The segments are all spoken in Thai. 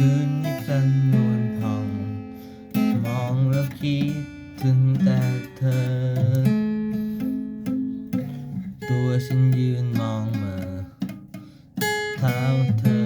คืนนี้จันนวลพอง มองแล้วคิดถึงแต่เธอ ตัวฉันยืนมองมาเท้าเธอ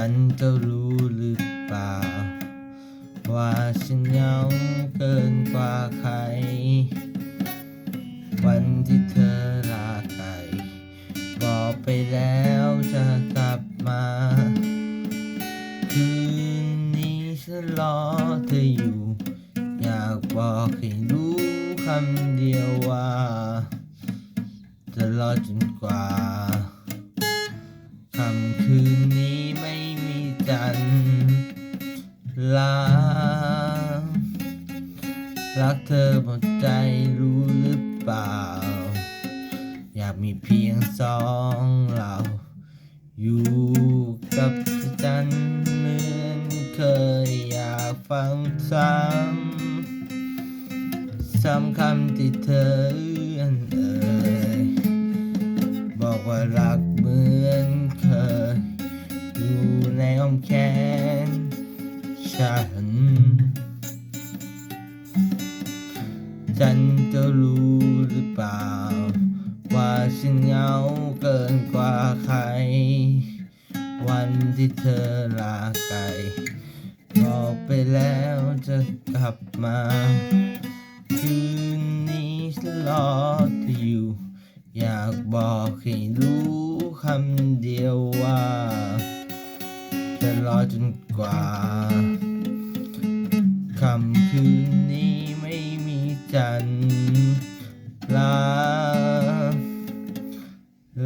ฉันจะรู้หรือเปล่า ว่าฉันเหงาเกินกว่าใคร วันที่เธอลาไกลบอกไปแล้วจะกลับมา คืนนี้ฉันรอเธออยู่ อยากบอกให้รู้คำเดียวว่า จะรอจนกว่าคำคืนนี้ นทร์ลารักเธอหมดใจรู้หรือเปล่า อยากมีเพียงสองเรา อยู่กับจันเหมือนเคยอยากฟังซ้ำซ้ำคำที่เธอ้อมแขนฉัน ฉันจะรู้หรือเปล่า ว่าฉันเหงาเกินกว่าใคร วันที่เธอลาไกลบอกไปแล้วจะกลับมา คืนนี้ฉันรอเธออยู่ อยากบอกให้รู้คำเดียวว่า จะรอจนกว่าคำคืนนี้ไม่มีจันทร์ลา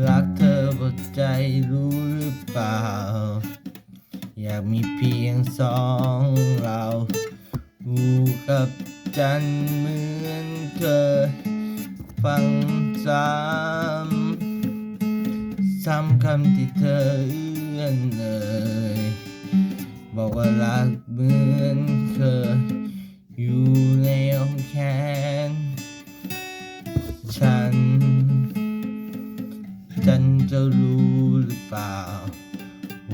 รักเธอหมดใจรู้หรือเปล่า อยากมีเพียงสองเราอู่กับจันทร์เหมือนเคยฟังซ้ำซ้ำคำที่เธอ อื้อนเอ่ยบอกว่ารักเหมือนเคยอยู่ในอ้อมแขนฉัน ฉันจะรู้หรือเปล่า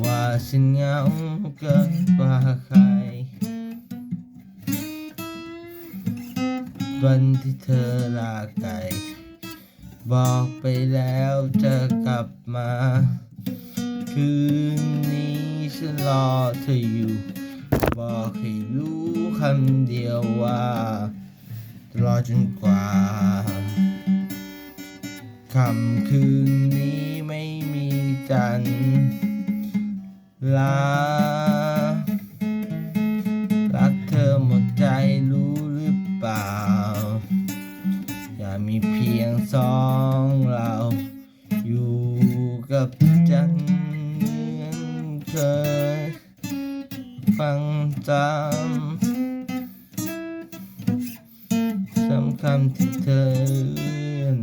ว่าฉันเหงาเกินกว่าใครวันที่เธอลาไกลบอกไปแล้วจะกลับมา คืนนี้ฉันรอเธออยู่ บอกให้รู้คำเดียวว่า รอจนกว่าคำคืนนี้ไม่มีจันทร์ลา รักเธอหมดใจรู้หรือเปล่า อย่ามีเพียงสองเราอยู่กับ เคย ฟังจำซ้ำคำที่เธอเอื้อน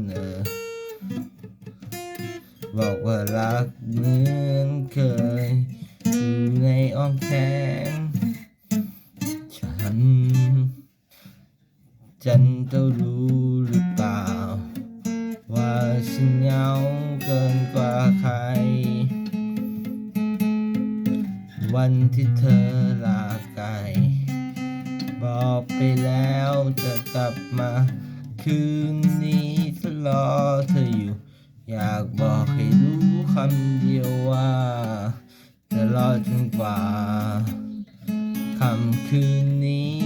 บอกว่ารักเหมือนเคย อยู่ในอ้อมแขนฉัน ฉันจะรู้หรือเปล่า ว่าฉันเหงาเกินกว่าใคร วันที่เธอลาไกลบอกไปแล้วจะกลับมา คืนนี้จะรอเธออยู่ อยากบอกให้รู้คำเดียวว่า จะรอจนกว่าคำคืนนี้